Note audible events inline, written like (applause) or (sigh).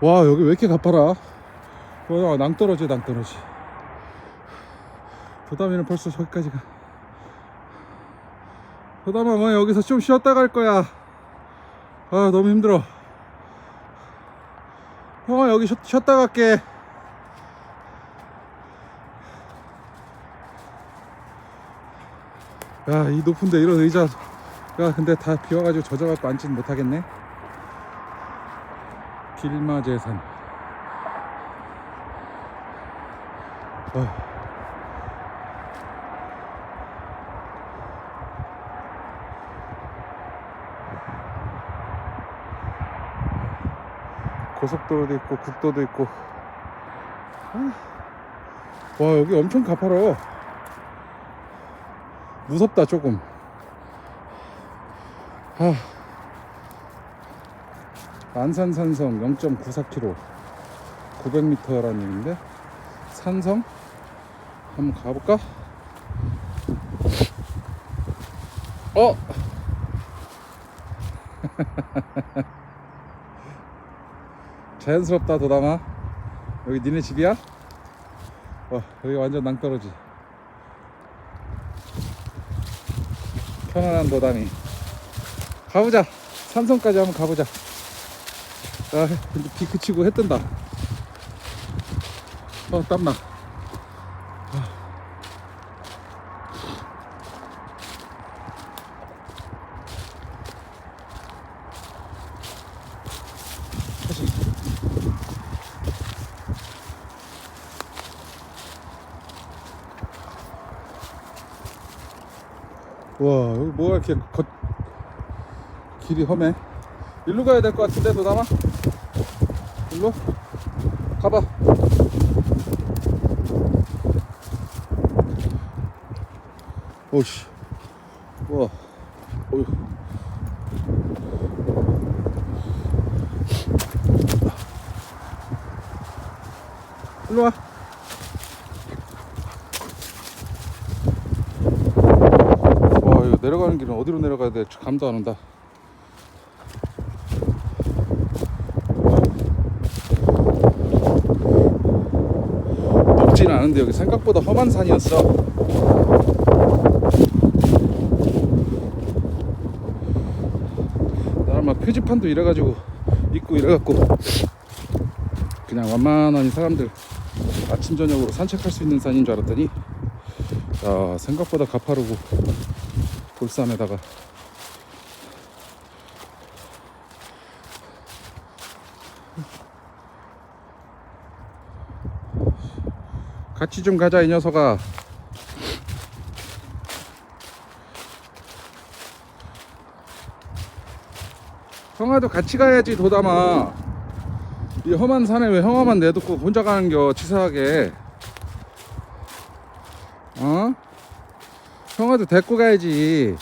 와 여기 왜 이렇게 가파라? 와 낭떠러지 낭떠러지 도담이는 벌써 저기까지 가. 도담아 뭐 여기서 좀 쉬었다 갈 거야. 아 너무 힘들어. 형아 여기 쉬, 쉬었다 갈게. 야 이 높은데 이런 의자. 야 근데 다 비와가지고 젖어갖고 앉지는 못하겠네 길마제산 아. 고속도로도 있고 국도도 있고 아. 와 여기 엄청 가파라 무섭다 조금 아. 안산산성 0.94km 900m라는 얘기인데 산성? 한번 가볼까? 어? (laughs) 자연스럽다 도담아. 여기 니네 집이야? 와 여기 완전 낭떠러지. 편안한 도담이. 가보자. 산성까지 한번 가보자 아 근데 비 그치고 해 뜬다. 어 땀나. 다시. 와 여기 뭐가 이렇게 겉 길이 험해 일로 가야 될 것 같은데 도담아? 일로? 가봐. 오씨. 우와. 어휴. 일로 와. 와, 이거 내려가는 길은 어디로 내려가야 돼? 감도 안 온다. 높진 않은데 여기 생각보다 험한 산이었어. 나는 막 표지판도 이래가지고 있고 이래갖고 그냥 완만하니 사람들 아침 저녁으로 산책할 수 있는 산인 줄 알았더니 야 생각보다 가파르고 돌산에다가 같이 좀 가자 이 녀석아. 형아도 같이 가야지 도담아. 이 험한 산에 왜 형아만 내놓고 혼자 가는겨 치사하게. 어? 형아도 데리고 가야지